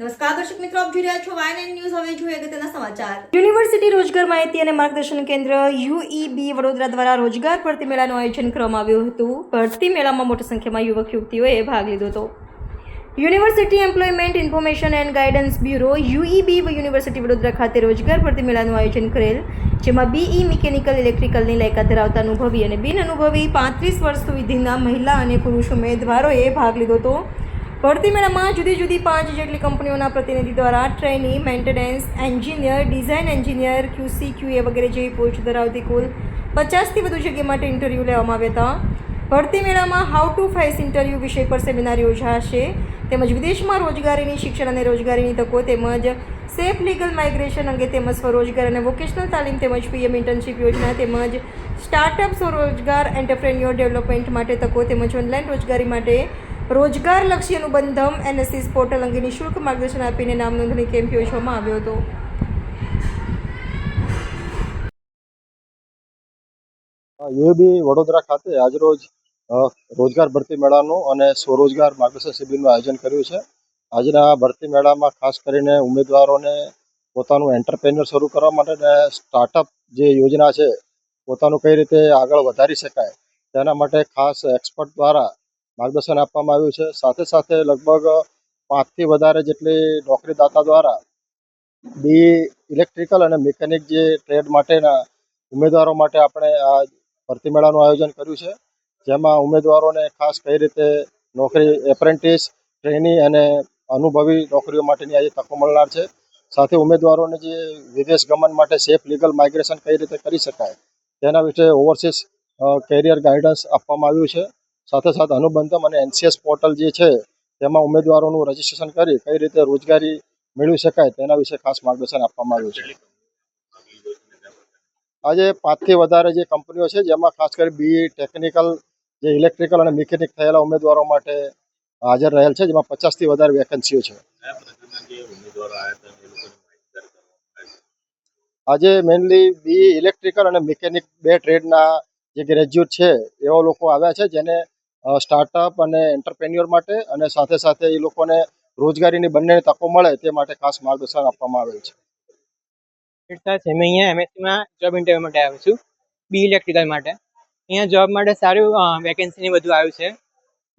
નમસ્કાર, દર્શક મિત્રો, આપ જોઈ રહ્યા ન્યૂઝ હવે જોઈએ સમાચાર. યુનિવર્સિટી રોજગાર માહિતી અને માર્ગદર્શન કેન્દ્ર યુઈબી વડોદરા દ્વારા રોજગાર ભરતી મેળાનું આયોજન કરવામાં આવ્યું હતું. ભરતી મેળામાં મોટી સંખ્યામાં યુવક યુવતીઓએ ભાગ લીધો હતો. University employment information and guidance bureau UEB university Vadodara ખાતે રોજગાર ભરતી મેળાનું આયોજન કરેલ, જેમાં બીઈ મિકેનિકલ ઇલેક્ટ્રિકલની લાયકાત ધરાવતા અનુભવી અને બિન અનુભવી પાંત્રીસ વર્ષ સુધીના મહિલા અને પુરુષ ઉમેદવારોએ ભાગ લીધો હતો. ભરતી મેળામાં જુદી જુદી પાંચ જેટલી કંપનીઓના પ્રતિનિધિ દ્વારા trainee maintenance, engineer, design engineer, QC, QA વગેરે જેવી પોસ્ટ ધરાવતી કુલ પચાસથી વધુ જગ્યા માટે ઇન્ટરવ્યૂ લેવામાં આવ્યા હતા. ભરતી મેળામાં હાઉ ટુ ફેસ ઇન્ટરવ્યૂ વિષય પર સેમિનાર યોજાશે. તેમજ વિદેશમાં રોજગારીની શિક્ષણ અને રોજગારીની તકો તેમજ સેફ લીગલ માઇગ્રેશન અંગે તેમજ સ્વરોજગાર અને વોકેશનલ તાલીમ તેમજ પીએમ ઇન્ટર્નશીપ યોજના તેમજ સ્ટાર્ટઅપ સ્વરોજગાર, એન્ટરપ્રેન્યોર ડેવલપમેન્ટ માટે તકો તેમજ ઓનલાઈન રોજગારી માટે રોજગારલક્ષી અનુબંધમ એનએસએસ પોર્ટલ અંગે નિઃશુલ્ક માર્ગદર્શન આપીને નામ નોંધણી કેમ્પ યોજવામાં આવ્યો હતો. યુએબી વડોદરા ખાતે આજરોજ રોજગાર ભરતી મેળાનું અને સ્વરોજગાર માર્ગદર્શન શિબિરનું આયોજન કર્યું છે. આજના ભરતી મેળામાં ખાસ કરીને ઉમેદવારોને પોતાનું એન્ટરપ્રેન્યોર શરૂ કરવા માટે અને સ્ટાર્ટઅપ જે યોજના છે, પોતાનું કઈ રીતે આગળ વધારી શકાય, તેના માટે ખાસ એક્સપર્ટ દ્વારા માર્ગદર્શન આપવામાં આવ્યું છે. સાથે સાથે લગભગ પાંચથી વધારે જેટલી નોકરીદાતા દ્વારા બી ઇલેક્ટ્રિકલ અને મિકેનિક જે ટ્રેડ માટેના ઉમેદવારો માટે આપણે આ ભરતી મેળાનું આયોજન કર્યું છે. જેમાં ઉમેદવારોને ખાસ કઈ રીતે નોકરી, એપ્રેન્ટિસ ટ્રેની અને અનુભવી નોકરીઓ માટેની આજે તકો મળનાર છે. સાથે ઉમેદવારોને જે વિદેશ ગમન માટે સેફ લીગલ માઇગ્રેશન કઈ રીતે કરી શકાય તેના વિશે ઓવરસીઝ કેરિયર ગાઈડન્સ આપવામાં આવ્યું છે. સાથે સાથે અનુબંધમ અને એનસીએસ પોર્ટલ જે છે, તેમાં ઉમેદવારોનું રજીસ્ટ્રેશન કરી કઈ રીતે રોજગારી મેળવી શકાય તેના વિશે ખાસ માર્ગદર્શન આપવામાં આવ્યું છે. આજે પાંચથી વધારે જે કંપનીઓ છે, જેમાં ખાસ કરી બી ટેકનિકલ, જે ઇલેક્ટ્રિકલ અને મિકેનિક થયેલા ઉમેદવારો માટે હાજર રહેલ છે, જેમાં પચાસથી વધારે વેકન્સીઓ છે. આજે મેઇનલી બી ઇલેક્ટ્રિકલ અને મિકેનિક બે ટ્રેડના જે ગ્રેજ્યુએટ છે, એવા લોકો આવ્યા છે, જેને સ્ટાર્ટઅપ અને એન્ટરપ્રેન્યોર માટે અને સાથે સાથે એ લોકોને રોજગારીની બંને તકો મળે તે માટે ખાસ માર્ગદર્શન આપવામાં આવેલ છે. મેં અહીંયા એમએસસીમાં જોબ ઇન્ટરવ્યૂ માટે આવ્યો છું બી ઇલેક્ટ્રિકલ માટે. અહીંયા જોબ માટે સારું વેકેન્સીને બધું આવ્યું છે.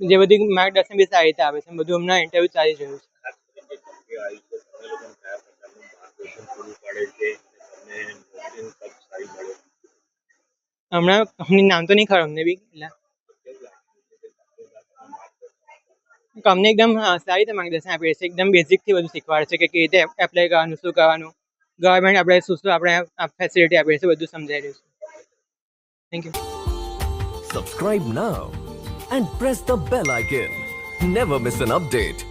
જે બધી માર્ગદર્શન બી સારી રીતે આવે છે. બધું હમણાં ઇન્ટરવ્યૂ ચાલી રહ્યું છે. હમણાં કંપની નામ તો નહીં ખબર અમને બી એટલે કંપની એકદમ સારી રીતે માર્ગદર્શન આપી રહી છે. એકદમ બેઝિકથી બધું શીખવાડે છે કે કેવી રીતે એપ્લાય કરવાનું, શું કરવાનું. ગવર્મેન્ટ આપણે શું શું આપણે ફેસિલિટી આપી છીએ બધું સમજાઈ રહ્યું છે. Thank you Subscribe now and press the bell icon never miss an update.